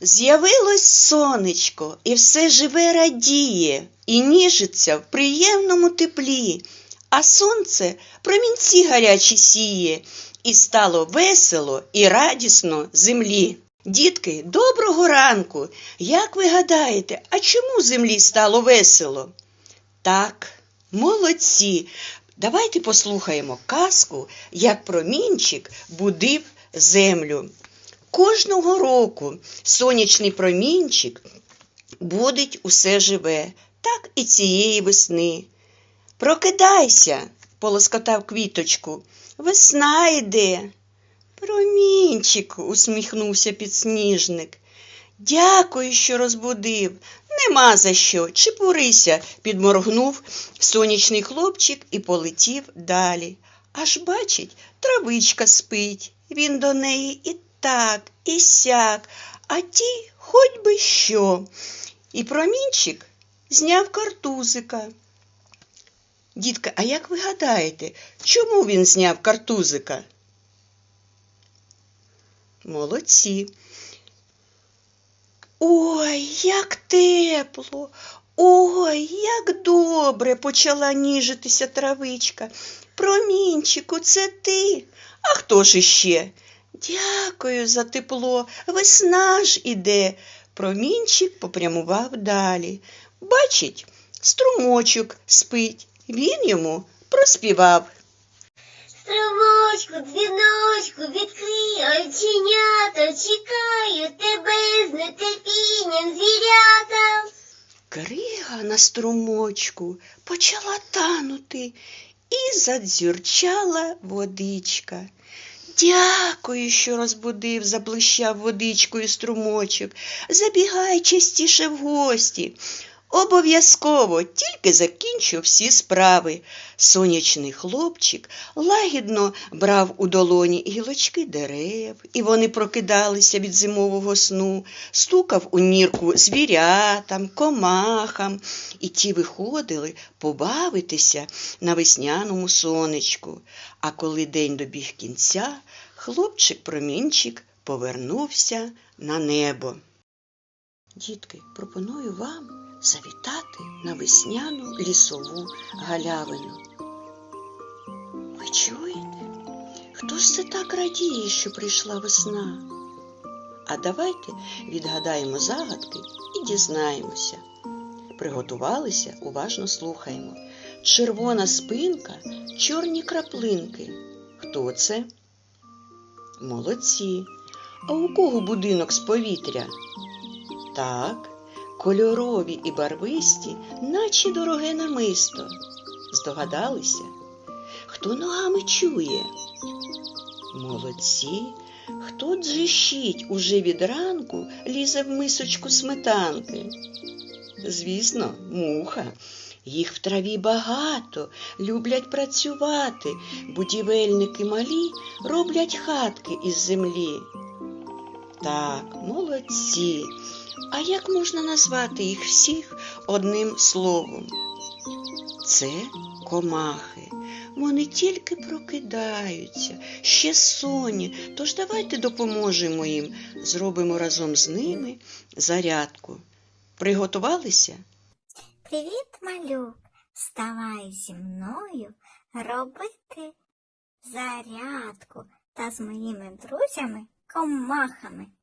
З'явилось сонечко, і все живе радіє, і ніжиться в приємному теплі, а сонце промінці гарячі сіє, і стало весело і радісно землі. Дітки, доброго ранку! Як ви гадаєте, а чому землі стало весело? Так, молодці. Давайте послухаємо казку, як промінчик будив землю. Кожного року сонячний промінчик будить усе живе, так і цієї весни. Прокидайся, полоскотав квіточку. Весна йде. Промінчику, усміхнувся підсніжник. Дякую, що розбудив. Нема за що. Чепурися, підморгнув сонячний хлопчик і полетів далі. Аж бачить, травичка спить. Він до неї і так, і сяк, а ті хоч би що. І промінчик зняв картузика. Дітка, а як ви гадаєте, чому він зняв картузика? Молодці. Ой, як тепло, ой, як добре почала ніжитися травичка. Промінчику, це ти. А хто ж іще? Дякую за тепло, весна ж іде. Промінчик попрямував далі. Бачить, струмочок спить. Він йому проспівав. Струмочку, дзвіночку, відкрий оченята, чекаю тебе з нетерпінням звірята. Крига на струмочку почала танути і задзюрчала водичка. Дякую, що розбудив, заблищав водичкою струмочок. Забігай частіше в гості. Обов'язково тільки закінчу всі справи. Сонячний хлопчик лагідно брав у долоні гілочки дерев, і вони прокидалися від зимового сну, стукав у нірку звірятам, комахам, і ті виходили побавитися на весняному сонечку. А коли день добіг кінця, хлопчик-промінчик повернувся на небо. Дітки, пропоную вам завітати на весняну лісову галявину. Ви чуєте? Хто ж це так радіє, що прийшла весна? А давайте відгадаємо загадки і дізнаємося. Приготувалися, уважно слухаємо. Червона спинка, чорні краплинки. Хто це? Молодці. А у кого будинок з повітря? Так, кольорові і барвисті, наче дороге намисто. Здогадалися? Хто ногами чує? Молодці. Хто джищить уже від ранку лізе в мисочку сметанки? Звісно, муха. Їх в траві багато, люблять працювати. Будівельники малі роблять хатки із землі. Так, молодці. А як можна назвати їх всіх одним словом? Це комахи. Вони тільки прокидаються, ще сонні. Тож давайте допоможемо їм, зробимо разом з ними зарядку. Приготувалися? Привіт, малюк! Вставай зі мною робити зарядку та з моїми друзями комахами.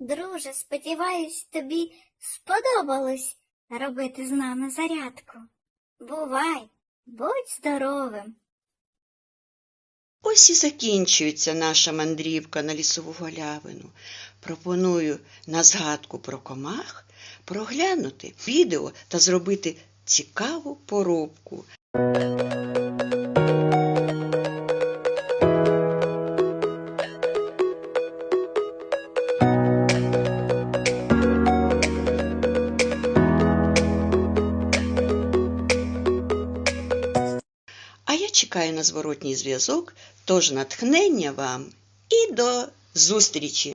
Друже, сподіваюсь, тобі сподобалось робити з нами зарядку. Бувай, будь здоровим! Ось і закінчується наша мандрівка на лісову галявину. Пропоную на згадку про комах проглянути відео та зробити цікаву поробку. На зворотній зв'язок, тож натхнення вам і до зустрічі!